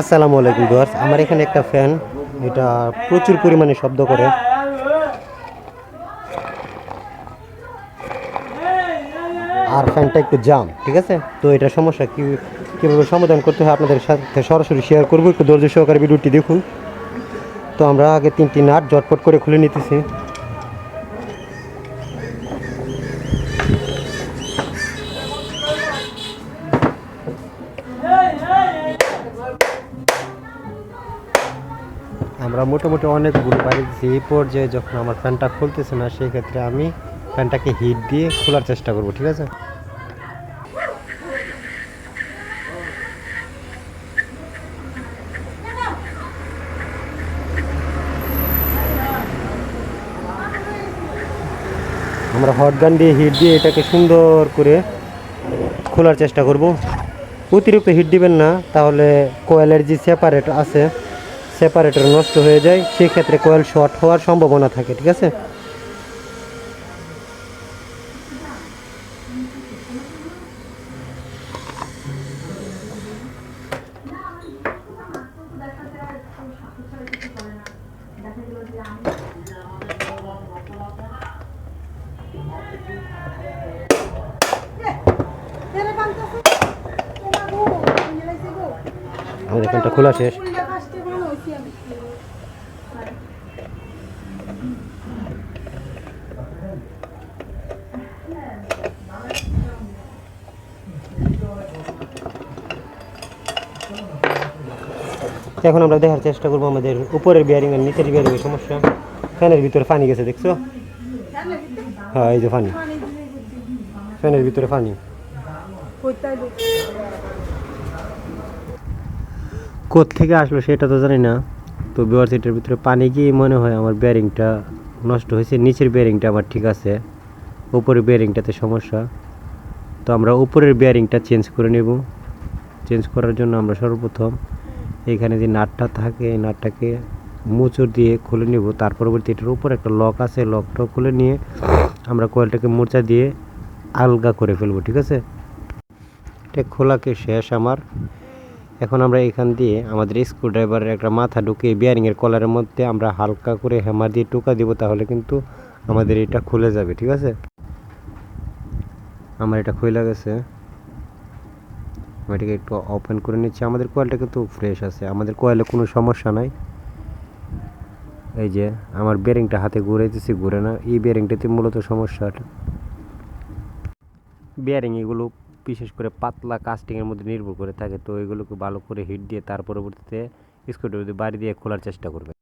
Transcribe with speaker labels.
Speaker 1: আসসালামু আলাইকুম ভিউয়ার্স, আমার এখানে একটা ফ্যান, এটা প্রচুর পরিমাণে শব্দ করে। আর ফ্যানটা একটু জাম, ঠিক আছে? তো এটা সমস্যা, কি, কীভাবে সমাধান করতে হয় আপনাদের সাথে সরাসরি শেয়ার করব, একটু ধৈর্য সহকারে ভিডিওটি দেখুন। তো আমরা আগে তিনটি নাট জটপট করে খুলে নিতেছি। আমরা মোটামুটি অনেকগুলো বাড়ি এই পর্যায়ে যখন আমার ফ্যানটা খুলতেছে না সেই ক্ষেত্রে আমি ফ্যানটাকে হিট দিয়ে খোলার চেষ্টা করব, ঠিক আছে? আমরা হট গান দিয়ে হিট দিয়ে এটাকে সুন্দর করে খোলার চেষ্টা করব। অতিরিক্ত হিট দিবেন না তাহলে কোয়েলের যে সেপারেট আছে সেপারেটর নষ্ট হয়ে যায় সেই ক্ষেত্রে কোয়েল শর্ট হওয়ার সম্ভাবনা থাকে ঠিক আছে ফ্যানটা খোলা শেষ। এখন আমরা দেখার চেষ্টা করব আমাদের উপরের বিয়ারিং আর নিচের বিয়ারিং এর সমস্যা। ফ্যানের ভিতরে পানি গেছে, দেখছ? হ্যাঁ এই যে পানি। ফ্যানের ভিতরে পানি। থেকে আসলো সেটা তো জানি না। তো বিওয়ার সিটের ভিতরে পানি গিয়ে মনে হয় আমার বেয়ারিংটা নষ্ট হয়েছে, নিচের বেয়ারিংটা আমার ঠিক আছে, উপরের ব্যারিংটাতে সমস্যা। তো আমরা উপরের ব্যারিংটা চেঞ্জ করে নেব। চেঞ্জ করার জন্য আমরা সর্বপ্রথম এখানে যে নাটটা থাকে, এই নাটটাকে মোচড় দিয়ে খুলে নেব। তার পরবর্তী এটার উপর একটা লক আছে লকটা খুলে নিয়ে আমরা কয়েলটাকে মোচা দিয়ে আলগা করে ফেলব, ঠিক আছে? এটা খোলাকে শেষ আমার। এখন আমরা এখান দিয়ে আমাদের স্ক্রু ড্রাইভারের একটা মাথা ঢুকিয়ে বিয়ারিংয়ের কলারের মধ্যে আমরা হালকা করে হ্যামার দিয়ে টোকা দিব, তাহলে কিন্তু আমাদের এটা খুলে যাবে, ঠিক আছে? আমার এটা খুলে গেছে। আমি এটাকে একটু ওপেন করে নিচ্ছি। আমাদের কোয়েলটা কিন্তু ফ্রেশ আছে। আমাদের কোয়েলে কোনো সমস্যা নাই। এই যে, আমার বেরিংটা হাতে ঘুরাইতেছি ঘুরে না। এই বেরিংটাতে মূলত সমস্যাটা। বিয়ারিং এগুলো বিশেষ করে পাতলা কাস্টিংয়ের মধ্যে নির্ভর করে থাকে, তো এগুলোকে ভালো করে হিট দিয়ে তার পরবর্তীতে স্ক্রুড্রাইভার বাড়ি দিয়ে খোলার চেষ্টা করবে